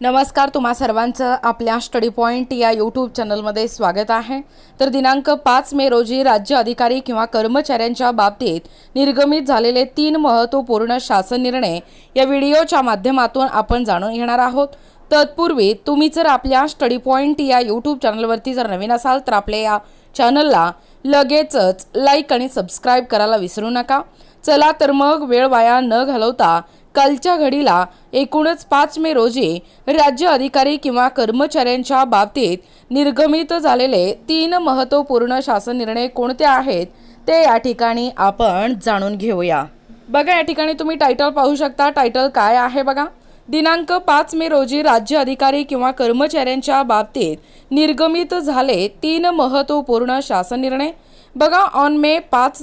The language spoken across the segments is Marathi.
नमस्कार तुम्हा सर्वांचं आपल्या स्टडी पॉईंट या यूट्यूब चॅनलमध्ये स्वागत आहे. तर दिनांक पाच मे रोजी राज्य अधिकारी किंवा कर्मचाऱ्यांच्या बाबतीत निर्गमित झालेले तीन महत्त्वपूर्ण शासन निर्णय या व्हिडिओच्या माध्यमातून आपण जाणून घेणार आहोत. तत्पूर्वी तुम्ही जर आपल्या स्टडी पॉईंट या यूट्यूब चॅनलवरती जर नवीन असाल तर आपल्या या चॅनलला लगेचच लाईक आणि सबस्क्राईब करायला विसरू नका. चला तर मग वेळ वाया न घालवता कालच्या घडीला एकूणच पाच मे रोजी राज्य अधिकारी किंवा कर्मचाऱ्यांच्या बाबतीत निर्गमित झालेले तीन महत्त्वपूर्ण शासन निर्णय कोणते आहेत ते या ठिकाणी आपण जाणून घेऊया. बघा या ठिकाणी तुम्ही टायटल पाहू शकता. टायटल काय आहे बघा? दिनांक पाच मे रोजी राज्य अधिकारी किंवा कर्मचाऱ्यांच्या बाबतीत निर्गमित झाले तीन महत्त्वपूर्ण शासन निर्णय. बघा ऑन मे पाच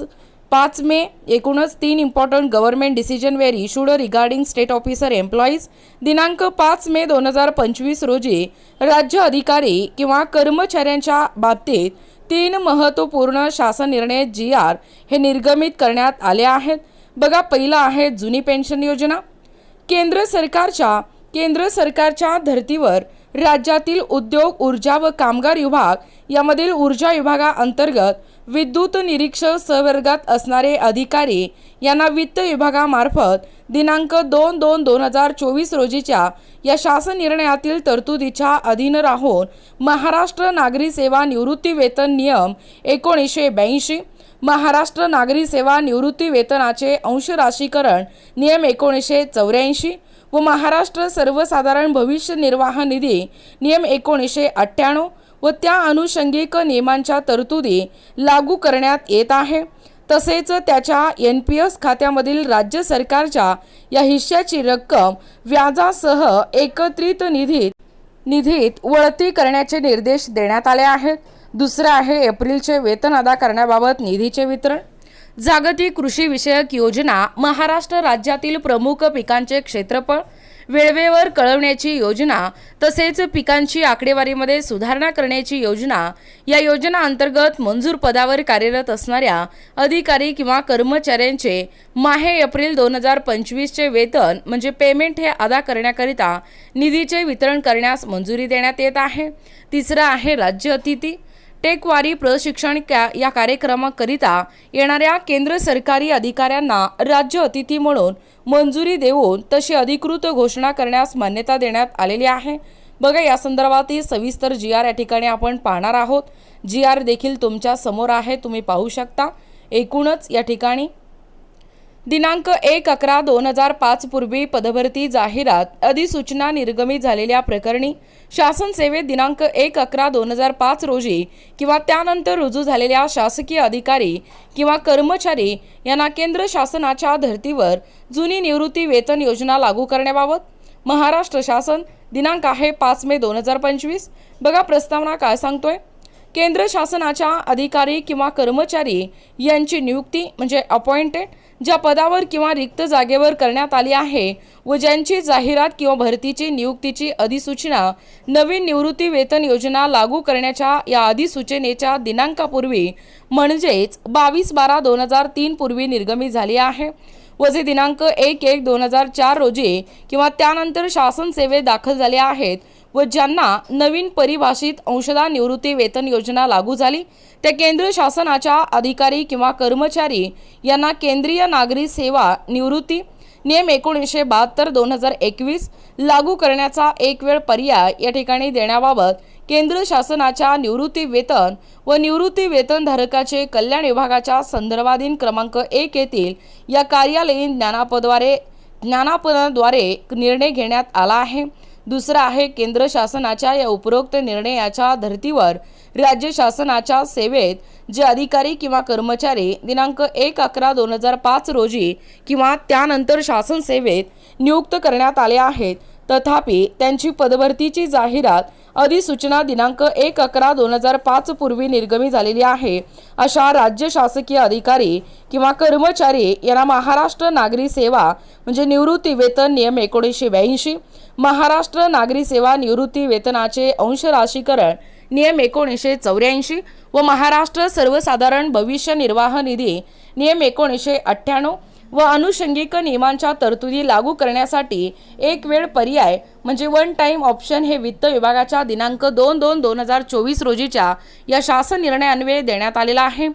पाच मे एकूणच तीन important government decision were issued regarding state officer employees दिनांक पाच मे दोन हजार पंचवीस रोजी राज्य अधिकारी किंवा कर्मचाऱ्यांच्या बाबतीत तीन महत्त्वपूर्ण शासन निर्णय जी आर हे निर्गमित करण्यात आले आहेत. बघा पहिला आहे जुनी पेन्शन योजना. केंद्र सरकारच्या केंद्र सरकारच्या धर्तीवर राज्यातील उद्योग ऊर्जा व कामगार विभाग यामधील ऊर्जा विभागाअंतर्गत विद्युत निरीक्षक सहवर्गात असणारे अधिकारी यांना वित्त विभागामार्फत दिनांक दोन दोन दोन हजार चोवीस रोजीच्या या शासन निर्णयातील तरतुदीच्या अधीन राहून महाराष्ट्र नागरी सेवा निवृत्ती वेतन नियम एकोणीसशे ब्याऐंशी महाराष्ट्र नागरी सेवा निवृत्ती वेतनाचे अंश राशीकरण नियम एकोणीसशे चौऱ्याऐंशी व महाराष्ट्र सर्वसाधारण भविष्य निर्वाह निधी नियम एकोणीसशे अठ्ठ्याण्णव व त्या अनुषंगिक नियमांच्या तरतुदी लागू करण्यात येत आहे. तसेच त्याच्या एन पी एस खात्यामधील राज्य सरकारच्या या हिश्श्याची रक्कम व्याजासह एकत्रित निधीत निधीत वळती करण्याचे निर्देश देण्यात आले आहेत. दुसरं आहे एप्रिलचे वेतन अदा करण्याबाबत निधीचे वितरण. जागतिक कृषी विषयक योजना महाराष्ट्र राज्यातील प्रमुख पिकांचे क्षेत्रफळ वेळवेवर कळवण्याची योजना तसेच पिकांची आकडेवारीमध्ये सुधारणा करण्याची योजना या योजना अंतर्गत मंजूर पदावर कार्यरत असणाऱ्या अधिकारी किंवा कर्मचाऱ्यांचे माहे एप्रिल दोन हजार पंचवीसचे वेतन म्हणजे पेमेंट हे अदा करण्याकरिता निधीचे वितरण करण्यास मंजुरी देण्यात येत आहे. तिसरं आहे राज्य अतिथी. टेकवारी प्रशिक्षण कॅ या कार्यक्रमाकरिता येणाऱ्या केंद्र सरकारी अधिकाऱ्यांना राज्य अतिथी म्हणून मंजुरी देऊन तशी अधिकृत घोषणा करण्यास मान्यता देण्यात आलेली आहे. बघा या संदर्भातील सविस्तर जी आर या ठिकाणी आपण पाहणार आहोत. जी आर देखील तुमच्यासमोर आहे तुम्ही पाहू शकता. एकूणच या ठिकाणी दिनांक एक अकरा दोन हजार पाच पूर्वी पदभरती जाहिरात अधिसूचना निर्गमित झालेल्या प्रकरणी शासन सेवेत दिनांक एक अकरा दोन हजार पाच रोजी किंवा त्यानंतर रुजू झालेल्या शासकीय अधिकारी किंवा कर्मचारी यांना केंद्र शासनाच्या धर्तीवर जुनी निवृत्ती वेतन योजना लागू करण्याबाबत महाराष्ट्र शासन दिनांक आहे पाच मे दोन हजार पंचवीस. बघा प्रस्तावना काय सांगतोय? केंद्र शासनाच्या अधिकारी किंवा कर्मचारी यांची नियुक्ती म्हणजे अपॉइंटेड ज्या पदावर किंवा रिक्त जागेवर करण्यात आली आहे व ज्यांची जाहिरात किंवा भरतीची नियुक्तीची अधिसूचना नवीन निवृत्ती वेतन योजना लागू करण्याच्या या अधिसूचनेच्या दिनांकापूर्वी म्हणजेच बावीस बारा दोन हजार तीन पूर्वी निर्गमित झाली आहे. व जे दिनांक एक एक दोन हजार चार रोजी किंवा त्यानंतर शासन सेवेत दाखल झाले आहेत व ज्यांना नवीन परिभाषित अंशदा निवृत्ती वेतन योजना लागू झाली त्या केंद्र शासनाच्या अधिकारी किंवा कर्मचारी यांना केंद्रीय नागरी सेवा निवृत्ती नियम एकोणीसशे बहात्तर दोन हजार एकवीस लागू करण्याचा एक वेळ पर्याय या ठिकाणी देण्याबाबत केंद्र शासनाच्या निवृत्ती वेतन व निवृत्ती वेतनधारकाचे कल्याण विभागाच्या संदर्भाधीन क्रमांक एक येथील या कार्यालयीन ज्ञानापद्वारे ज्ञानापनाद्वारे निर्णय घेण्यात आला आहे. दुसरा आहे केंद्र शासनाच्या या उपरोक्त निर्णयाच्या धर्तीवर राज्य शासनाच्या सेवेत जे अधिकारी किंवा कर्मचारी दिनांक एक अकरा दोन हजार पाच रोजी किंवा त्यानंतर शासन सेवेत नियुक्त करण्यात आले आहेत तथापि त्यांची पदभरतीची जाहिरात अधिसूचना दिनांक एक अकरा दोन हजार पाच पूर्वी निर्गमी झालेली आहे. अशा राज्य शासकीय अधिकारी किंवा कर्मचारी यांना महाराष्ट्र नागरी सेवा म्हणजे निवृत्ती वेतन नियम एकोणीसशे ब्याऐंशी महाराष्ट्र नागरी सेवा निवृत्ती वेतनाचे अंश राशीकरण नियम एकोणीसशे चौऱ्याऐंशी व महाराष्ट्र सर्वसाधारण भविष्य निर्वाह निधी नियम एकोणीसशे अठ्ठ्याण्णव व अनुषंगिक नियमांच्या तरतुदी लागू करण्यासाठी एक वेळ पर्याय म्हणजे वन टाईम ऑप्शन हे वित्त विभागाच्या दिनांक दोन दोन दोन हजार चोवीस रोजीच्या या शासन निर्णयान्वये देण्यात आलेला आहे.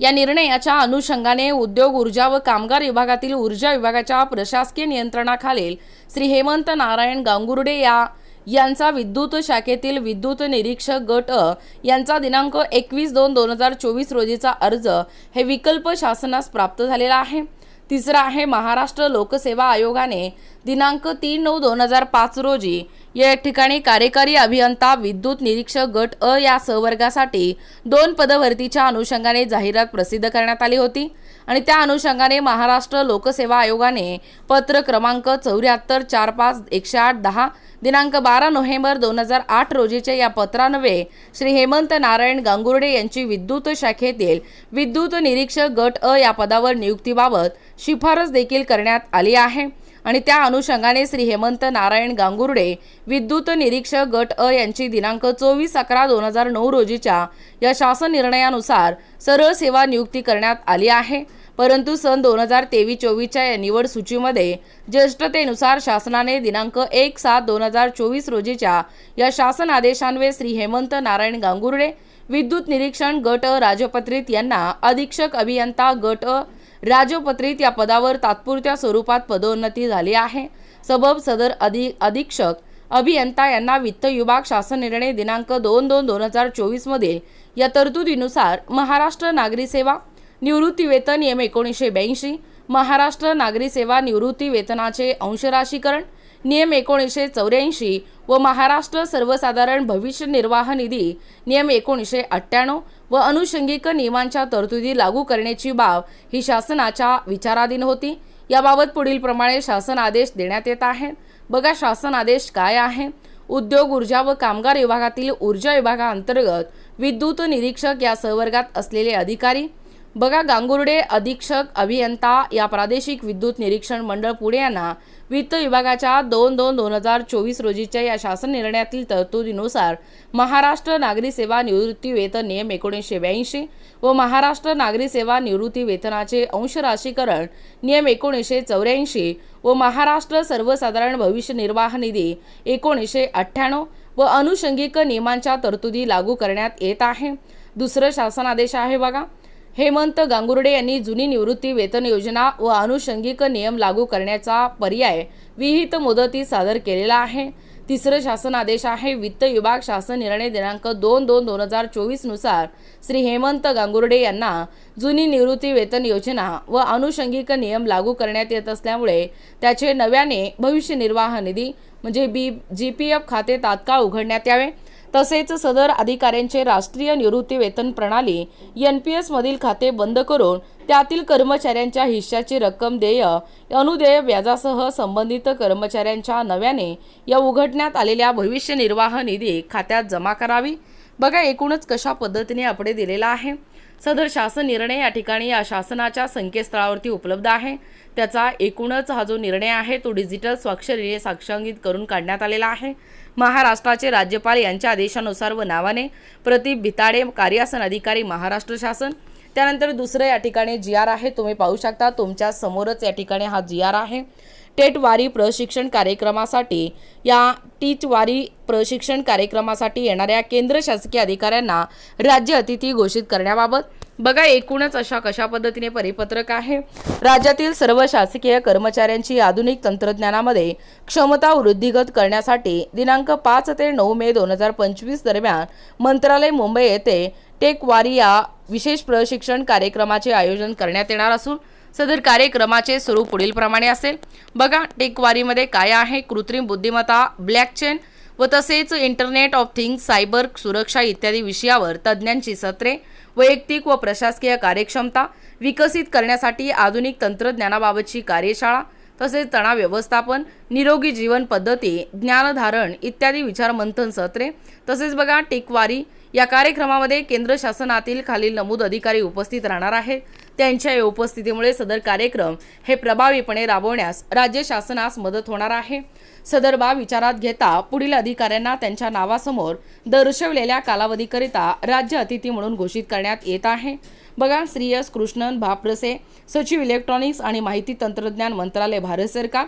या निर्णयाच्या अनुषंगाने उद्योग ऊर्जा व कामगार विभागातील ऊर्जा विभागाच्या प्रशासकीय नियंत्रणाखालील श्री हेमंत नारायण गांगुर्डे या यांचा विद्युत शाखेतील विद्युत निरीक्षक गट अ यांचा दिनांक एकवीस दोन दोन हजार चोवीस रोजीचा अर्ज हे विकल्प शासनास प्राप्त झालेला आहे. तिसरा आहे महाराष्ट्र लोकसेवा आयोगाने दिनांक तीन नऊ दोन हजार पाच रोजी या ठिकाणी कार्यकारी अभियंता विद्युत निरीक्षक गट अ या सहवर्गासाठी दोन पदभरतीच्या अनुषंगाने जाहिरात प्रसिद्ध करण्यात आली होती. आणि त्या अनुषंगाने महाराष्ट्र लोकसेवा आयोगाने पत्र क्रमांक चौऱ्याहत्तर चार पाच एकशे आठ दहा दिनांक बारा नोव्हेंबर दोन हजार आठ रोजीच्या या पत्रान्वये श्री हेमंत नारायण गांगुर्डे यांची विद्युत शाखेतील विद्युत निरीक्षक गट अ या पदावर नियुक्तीबाबत शिफारस देखील करण्यात आली आहे. आणि त्या अनुषंगाने श्री हेमंत नारायण गांगुर्डे विद्युत निरीक्षक गट अ यांची दिनांक चोवीस अकरा दोन हजार नऊ रोजीच्या या शासन निर्णयानुसार सरळ सेवा नियुक्ती करण्यात आली आहे. परंतु सन दोन हजार तेवीस चोवीसच्या या निवड सूचीमध्ये ज्येष्ठतेनुसार शासनाने दिनांक एक सात दोन हजार चोवीस रोजीच्या या शासन आदेशान्वये श्री हेमंत नारायण गांगुर्डे विद्युत निरीक्षण गट राजपत्रित यांना अधीक्षक अभियंता गट राजपत्रित या पदावर तात्पुरत्या स्वरूपात पदोन्नती झाली आहे. सबब सदर अधि अधीक्षक अभियंता यांना वित्त विभाग शासन निर्णय दिनांक दोन दोन दोन हजार चोवीसमधील या तरतुदीनुसार महाराष्ट्र नागरी सेवा निवृत्ती वेतन नियम एकोणीसशे ब्याऐंशी महाराष्ट्र नागरी सेवा निवृत्ती वेतनाचे अंशराशीकरण नियम एकोणीसशे चौऱ्याऐंशी व महाराष्ट्र सर्वसाधारण भविष्य निर्वाह निधी नियम एकोणीसशे अठ्ठ्याण्णव व अनुषंगिक नियमांच्या तरतुदी लागू करण्याची बाब ही शासनाच्या विचाराधीन होती. याबाबत पुढील प्रमाणे शासन आदेश देण्यात येत आहेत. बघा शासन आदेश काय आहे. उद्योग ऊर्जा व कामगार विभागातील ऊर्जा विभागाअंतर्गत विद्युत निरीक्षक या सहवर्गात असलेले अधिकारी बघा गांगुर्डे अधीक्षक अभियंता या प्रादेशिक विद्युत निरीक्षण मंडळ पुणे यांना वित्त विभागाच्या दोन दोन दोन हजार चोवीस रोजीच्या या शासन निर्णयातील तरतुदीनुसार महाराष्ट्र नागरी सेवा निवृत्ती वेतन नियम एकोणीसशे ब्याऐंशी व महाराष्ट्र नागरी सेवा निवृत्ती वेतनाचे अंशराशीकरण नियम एकोणीसशे चौऱ्याऐंशी व महाराष्ट्र सर्वसाधारण भविष्य निर्वाह निधी एकोणीसशे अठ्ठ्याण्णव व अनुषंगिक नियमांच्या तरतुदी लागू करण्यात येत आहे. दुसरं शासन आदेश आहे बघा. हेमंत गांगुर्डे यांनी जुनी निवृत्ती वेतन योजना व अनुषंगिक नियम लागू करण्याचा पर्याय विहित मुदतीत सादर केलेला आहे. तिसरं शासन आदेश आहे. वित्त विभाग शासन निर्णय दिनांक दोन दोन दोन हजार चोवीसनुसार श्री हेमंत गांगुर्डे यांना जुनी निवृत्ती वेतन योजना व अनुषंगिक नियम लागू करण्यात येत असल्यामुळे त्याचे नव्याने भविष्य निर्वाह निधी म्हणजे बी जी पी एफ खाते तात्काळ उघडण्यात यावे. तसेच सदर अधिकाऱ्यांचे राष्ट्रीय निवृत्ती वेतन प्रणाली एन पी एसमधील खाते बंद करून त्यातील कर्मचाऱ्यांच्या हिश्श्याची रक्कम देय अनुदेय व्याजासह संबंधित कर्मचाऱ्यांच्या नव्याने या उघडण्यात आलेल्या भविष्य निर्वाह निधी खात्यात जमा करावी. बघा एकूणच कशा पद्धतीने अपडे दिलेला आहे. सदर शासन निर्णय या ठिकाणी या शासनाच्या संकेतस्थळावरती उपलब्ध आहे. त्याचा एकूणच हा जो निर्णय आहे तो डिजिटल स्वाक्षरीने साक्षांकित करून काढण्यात आलेला आहे. महाराष्ट्राचे राज्यपाल यांच्या आदेशानुसार व नावाने प्रदीप भिताडे कार्यासन अधिकारी महाराष्ट्र शासन. त्यानंतर दुसरं या ठिकाणी जी आर आहे तुम्ही पाहू शकता तुमच्या समोरच या ठिकाणी हा जी आर आहे. टेटवारी प्रशिक्षण कार्यक्रमासाठी या टीचवारी प्रशिक्षण कार्यक्रमासाठी येणाऱ्या केंद्र शासकीय अधिकाऱ्यांना राज्य अतिथी घोषित करण्याबाबत. बघा एकूणच अशा कशा पद्धतीने परिपत्रक आहे. राज्यातील सर्व शासकीय कर्मचाऱ्यांची आधुनिक तंत्रज्ञानामध्ये क्षमता वृद्धिगत करण्यासाठी दिनांक पाच ते नऊ मे दोन हजार पंचवीस दरम्यान मंत्रालय मुंबई येथे टेकवारी या विशेष प्रशिक्षण कार्यक्रमाचे आयोजन करण्यात येणार असून सदर कार्यक्रमाचे स्वरूप पुढील प्रमाणे असेल. बघा टेकवारीमध्ये काय आहे? कृत्रिम बुद्धिमत्ता ब्लॅकचेन व तसेच इंटरनेट ऑफ थिंग्स सायबर सुरक्षा इत्यादी विषयावर तज्ज्ञांची सत्रे वैयक्तिक व प्रशासकीय कार्यक्षमता विकसित करण्यासाठी आधुनिक तंत्रज्ञानाबाबतची कार्यशाळा तसेच तणाव व्यवस्थापन निरोगी जीवन पद्धती ज्ञानधारण इत्यादी विचारमंथन सत्रे तसेच बघा टेकवारी या कार्यक्रमामध्ये केंद्र शासनातील खालील नमूद अधिकारी उपस्थित राहणार आहेत. त्यांच्या या उपस्थितीमुळे सदर कार्यक्रम हे प्रभावीपणे राबवण्यास राज्य शासनास मदत होणार आहे. सदर बाब विचारात घेता पुढील अधिकाऱ्यांना त्यांच्या नावासमोर दर्शवलेल्या कालावधीकरिता राज्य अतिथी म्हणून घोषित करण्यात येत आहे. बघा श्री एस. कृष्णन भाप्रसे सचिव इलेक्ट्रॉनिक्स आणि माहिती तंत्रज्ञान मंत्रालय भारत सरकार.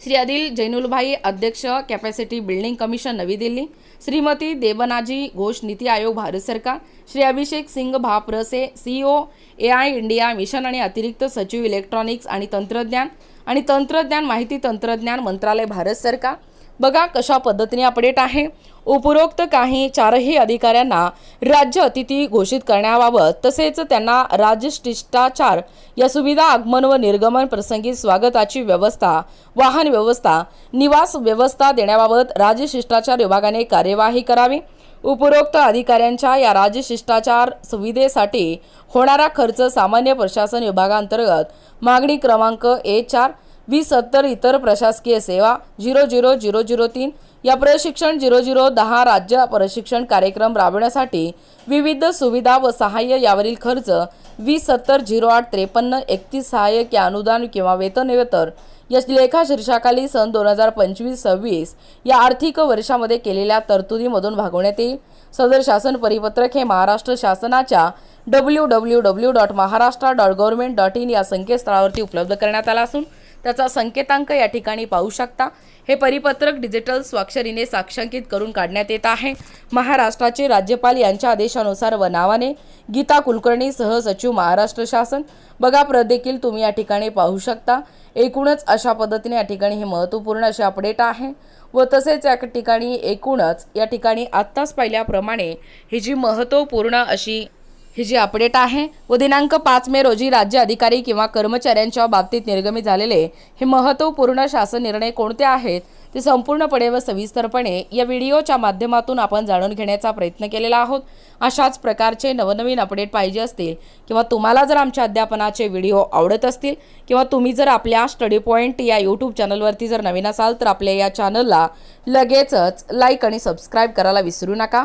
श्री आदिल जैनुलभाई अध्यक्ष कॅपॅसिटी बिल्डिंग कमिशन नवी दिल्ली. श्रीमती देबनाजी घोष नीती आयोग भारत सरकार Shri Abhishek Singh भाप्रसे CEO A I India mission आणि अतिरिक्त सचिव इलेक्ट्रॉनिक्स आणि तंत्रज्ञान आणि तंत्रज्ञान माहिती तंत्रज्ञान मंत्रालय भारत सरकार. बघा कशा पद्धतीने अपडेट आहे. उपरोक्त काही चारही अधिकाऱ्यांना राज्य अतिथी घोषित करण्याबाबत तसेच त्यांना राज्य शिष्टाचार या सुविधा आगमन व निर्गमन प्रसंगी स्वागताची व्यवस्था वाहन व्यवस्था निवास व्यवस्था देण्याबाबत राज्य शिष्टाचार विभागाने कार्यवाही करावी. उपरोक्त अधिकाऱ्यांच्या या राज्य शिष्टाचार सुविधेसाठी होणारा खर्च सामान्य प्रशासन विभागांतर्गत मागणी क्रमांक ए चार वीस सत्तर इतर प्रशासकीय सेवा झिरो झिरो झिरो झिरो तीन या प्रशिक्षण झिरो झिरो दहा राज्य प्रशिक्षण कार्यक्रम राबविण्यासाठी विविध सुविधा व सहाय्य यावरील खर्च वीस सत्तर झिरो आठ त्रेपन्न एकतीस सहाय्यक या अनुदान किंवा वेतनवेतर. या लेखा शीर्षाखाली सन दोन हजार पंचवीस सव्वीस या आर्थिक वर्षामध्ये केलेल्या तरतुदीमधून भागवण्यात येईल. सदर शासन परिपत्रक हे महाराष्ट्र शासनाच्या W W W dot Maharashtra dot government dot in या संकेतस्थळावरती उपलब्ध करण्यात आला असून त्याचा संकेतांक या ठिकाणी पाहू शकता. हे परिपत्रक डिजिटल स्वाक्षरीने साक्षांकित करून काढण्यात येत आहे. महाराष्ट्राचे राज्यपाल यांच्या आदेशानुसार व नावाने गीता कुलकर्णी सह सचिव महाराष्ट्र शासन. बघा प्रदेखील तुम्ही या ठिकाणी पाहू शकता. एकूणच अशा पद्धतीने या ठिकाणी हे महत्त्वपूर्ण असे अपडेट आहे व तसेच या ठिकाणी एकूणच या ठिकाणी आत्ताच पाहिल्याप्रमाणे ही जी महत्त्वपूर्ण अशी ही जी अपडेट आहे व दिनांक पाच मे रोजी राज्य अधिकारी किंवा कर्मचाऱ्यांच्या बाबतीत निर्गमित झालेले हे महत्त्वपूर्ण शासन निर्णय कोणते आहेत ते संपूर्णपणे व सविस्तरपणे या व्हिडिओच्या माध्यमातून आपण जाणून घेण्याचा प्रयत्न केलेला आहोत. अशाच प्रकारचे नवनवीन अपडेट पाहिजे असतील किंवा तुम्हाला जर आमच्या अध्यापनाचे व्हिडिओ आवडत असतील किंवा तुम्ही जर आपल्या स्टडी पॉईंट या यूट्यूब चॅनलवरती जर नवीन असाल तर आपल्या या चॅनलला लगेचच लाईक आणि सबस्क्राईब करायला विसरू नका.